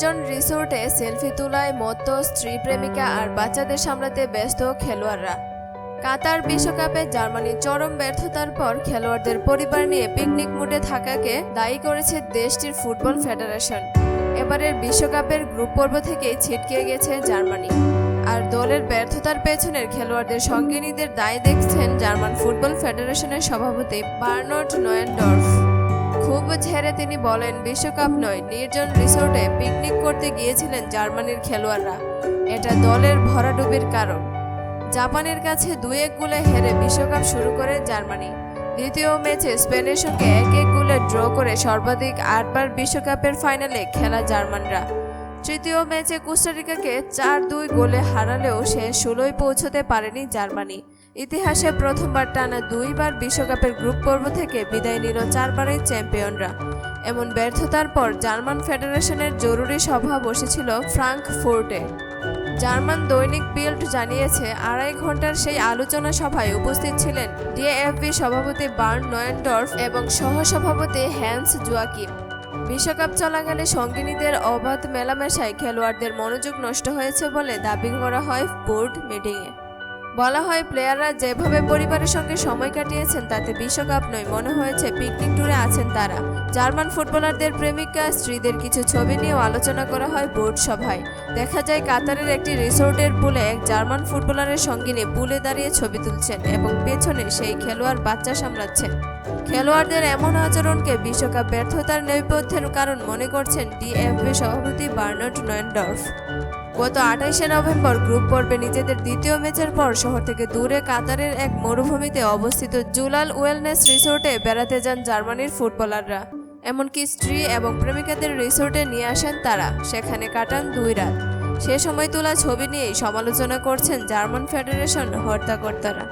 নির্জন রিসোর্টে সেলফি তোলায় মত্ত স্ত্রী প্রেমিকা আর বাচ্চাদের সামলাতে ব্যস্ত খেলোয়াড়রা। কাতার বিশ্বকাপে জার্মানির চরম ব্যর্থতার পর খেলোয়াড়দের পরিবার নিয়ে পিকনিক মুডে থাকাকে দায়ী করেছে দেশটির ফুটবল ফেডারেশন। এবারের বিশ্বকাপের গ্রুপ পর্ব থেকেই ছিটকে গেছে জার্মানি। আর দলের ব্যর্থতার পেছনের খেলোয়াড়দের সঙ্গিনীদের দায় দেখছেন জার্মান ফুটবল ফেডারেশনের সভাপতি বার্নট নয়েনডর্ফ। ঝেড়ে তিনি বলেন, বিশ্বকাপ নয়, নির্জন রিসোর্টে পিকনিক করতে গিয়েছিলেন জার্মানির খেলোয়াড়রা। এটা দলের ভরাডুবির কারণ। জাপানের কাছে দুই এক গোলে হেরে বিশ্বকাপ শুরু করে জার্মানি। দ্বিতীয় ম্যাচে স্পেনের সঙ্গে এক এক গোলে ড্র করে সর্বাধিক আটবার বিশ্বকাপের ফাইনালে খেলা জার্মানরা। তৃতীয় ম্যাচে কোস্টারিকাকে চার দুই গোলে হারালেও সে ষোলোয় পৌঁছতে পারেনি জার্মানি। ইতিহাসে প্রথমবার টানা দুইবার বিশ্বকাপের গ্রুপ পর্ব থেকে বিদায় নিল চারবারের চ্যাম্পিয়নরা। এমন ব্যর্থতার পর জার্মান ফেডারেশনের জরুরি সভা বসেছিল ফ্রাঙ্কফুর্টে। জার্মান দৈনিক বিল্ড জানিয়েছে, আড়াই ঘণ্টার সেই আলোচনা সভায় উপস্থিত ছিলেন ডিএফবি সভাপতি বার্ন নয়েনডর্ফ এবং সহসভাপতি হ্যান্স জুয়াকিম। বিশ্বকাপ চলাকালে সঙ্গিনীদের অবাধ মেলামেশায় খেলোয়াড়দের মনোযোগ নষ্ট হয়েছে বলে দাবি করা হয় বোর্ড মিটিংয়ে। বলা হয় প্লেয়াররা যেভাবে পরিবারের সঙ্গে সময় কাটিয়েছেন, তাতে বিশ্বকাপ নয়, মনে হয়েছে পিকনিক ট্যুরে আছেন তারা। জার্মান ফুটবলারদের প্রেমিকা, স্ত্রীদের কিছু ছবি নিয়েও আলোচনা করা হয় বোর্ড সভায়। দেখা যায় কাতারের একটি রিসোর্টের পুলে এক জার্মান ফুটবলারের সঙ্গিনী পুলে দাঁড়িয়ে ছবি তুলছেন এবং পেছনে সেই খেলোয়াড় বাচ্চা সামলাচ্ছেন। খেলোয়াড়দের এমন আচরণকে বিশ্বকাপ ব্যর্থতার নৈপথ্যের কারণ মনে করছেন ডিএফবি সভাপতি বার্নার্ড নয়েনডর্ফ। গত আঠাইশে নভেম্বর গ্রুপ পর্বে নিজেদের দ্বিতীয় ম্যাচের পর শহর থেকে দূরে কাতারের এক মরুভূমিতে অবস্থিত জুলাল ওয়েলনেস রিসোর্টে বেড়াতে যান জার্মানির ফুটবলাররা। এমনকি স্ত্রী এবং প্রেমিকাদের রিসোর্টে নিয়ে আসেন তারা। সেখানে কাটান দুই রাত। সে সময় তোলা ছবি নিয়েই সমালোচনা করছেন জার্মান ফেডারেশন হর্তাকর্তারা।